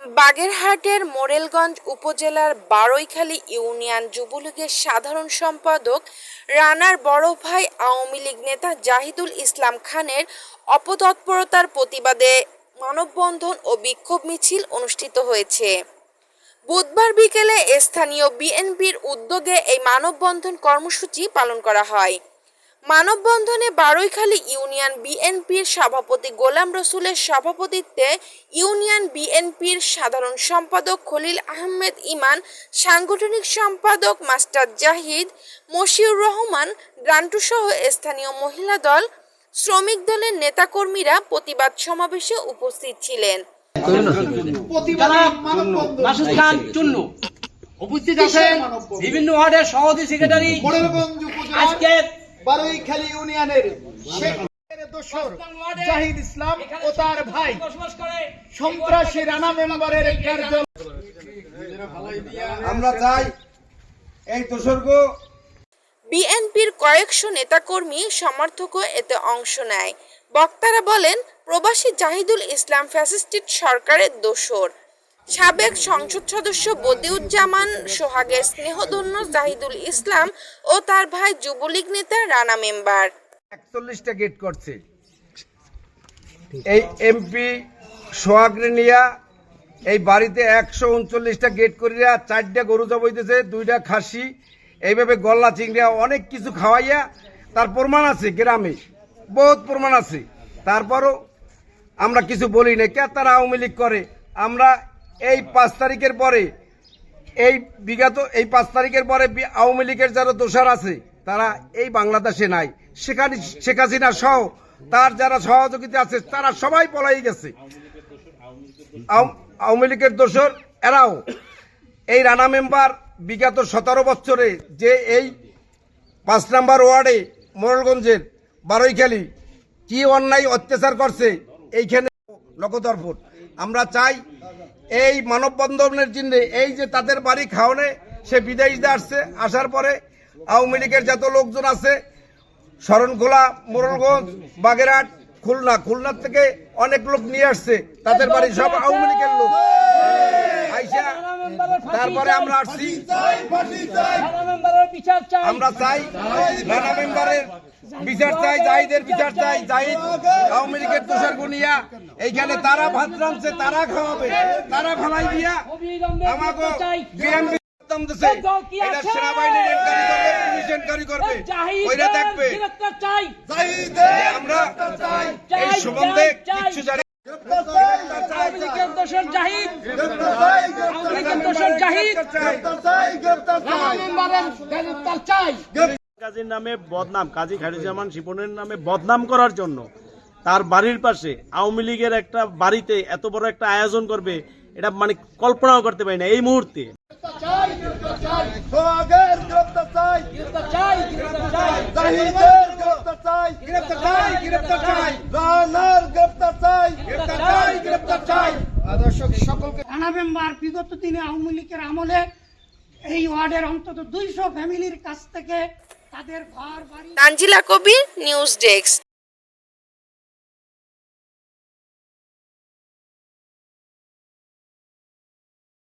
বাগেরহাটের মোরেলগঞ্জ উপজেলার বারৈখালী ইউনিয়ন যুবলীগের সাধারণ সম্পাদক রানার বড় ভাই আওয়ামী লীগ নেতা জাহিদুল ইসলাম খানের অপতৎপরতার প্রতিবাদে মানববন্ধন ও বিক্ষোভ মিছিল অনুষ্ঠিত হয়েছে। বুধবার বিকেলে স্থানীয় বিএনপির উদ্যোগে এই মানববন্ধন কর্মসূচি পালন করা হয়। মানববন্ধনে বারৈখালী ইউনিয়ন বিএনপির সভাপতি গোলাম রসুলের সভাপতিত্বে ইউনিয়ন বিএনপির সাধারণ সম্পাদক খলিল আহমেদ ইমান সাংগঠনিক সম্পাদক মাস্টার জাহিদ মশিউর রহমান গ্রান্টুসহ স্থানীয় মহিলা দল শ্রমিক দলের নেতাকর্মীরা প্রতিবাদ সমাবেশে উপস্থিত ছিলেন। উপস্থিত আছেন বিভিন্ন ওয়ার্ডের সভাপতি সেক্রেটারি। আজকে ইউনিয়নের দোসর জাহিদ ইসলাম ও তার ভাই সন্ত্রাসী রানা মেম্বারের কার্যালয় আমরা চাই এই দোসর্গ বিএনপির কয়েকশো নেতাকর্মী সমর্থকও এতে অংশ নেয়। বক্তারা বলেন প্রবাসী জাহিদুল ইসলাম ফ্যাসিস্টিড সরকারের দোসর সাবেক সংসদ সদস্য বদিউজ্জামান, সোহাগের স্নেহধন্য জাহিদুল ইসলাম ও তার ভাই যুবলীগ নেতা রানা মেম্বার। একচল্লিশটা গেট করছে। এই এমপি সোহাগরিনিয়া এই বাড়িতে একশো উনচল্লিশটা গেট করিয়া চারটা গরু জবাইতেছে, দুইটা খাসি, এইভাবে গল্লা চিংড়া অনেক কিছু খাওয়াইয়া তার প্রমাণ আছে গ্রামে, বহুত প্রমাণ আছে। তারপরও আমরা কিছু বলি না কে তারা আওয়ামী লীগ করে? আমরা এই পাঁচ তারিখের পরে, এই বিগত এই পাঁচ তারিখের পরে আওয়ামী লীগের যারা দোষার আছে, তারা এই বাংলাদেশে নাই। সেখানে শেখ হাসিনা সহ তার যারা সহযোগিতা আছে, তারা সবাই পলাই গেছে। আওয়াম- লীগের দোষর এরাও। এই রানা মেম্বার বিগত সতেরো বছরে যে এই পাঁচ নাম্বার ওয়ার্ডে মোরলগঞ্জের বারৈখালী কি অন্যায় অত্যাচার করছে, এইখানে লোকদর্পণ আমরা চাই এই মানববন্ধনের জন্য এই যে তাদের বাড়ি খাওয়ানে সে বিদেশ দিয়ে আসছে আসার পরে আওয়ামী লীগের যত লোকজন আছে শরণখোলা মোরলগঞ্জ বাগেরহাট খুলনা খুলনার থেকে অনেক লোক নিয়ে আসছে তাদের বাড়ি সব আওয়ামী লীগের লোক। আইসা তারপরে আমরা আসছি। আমরা চাই রানা মেম্বারের বিচার চাই জাহিদের বিচার চাই জাহিদ আওয়ামী লীগের তুষার গুনিয়া এইখানে তারা ভাত রাঁধছে তারা খাওয়াবে তারা ভালাই দিয়া আমাকে বিএনপি এটা সেনাবাহিনীর এনকারি করবে পুলিশ এনকারি করবে ওইটা দেখবে। আমরা এই সম্বন্ধে কিচ্ছু জানি আওয়ামী লীগের দোষর জাহিদ। চাই। কাজীর নামে বদনাম কাজী খায়রুজ্জামান শিপনের নামে বদনাম করার জন্য তার বাড়ির পাশে আওয়ামী লীগের একটা বাড়িতে এত বড় একটা আয়োজন করবে এটা মানে কল্পনাও করতে পারি না এই মুহূর্তে। সকলকে মেম্বার বিগত দিনে আওয়ামী লীগের আমলে এই ওয়ার্ডের অন্তত দুইশো ফ্যামিলির কাছ থেকে তাদের ঘর বাড়ি তানজিলা কবির নিউজ ডেস্ক।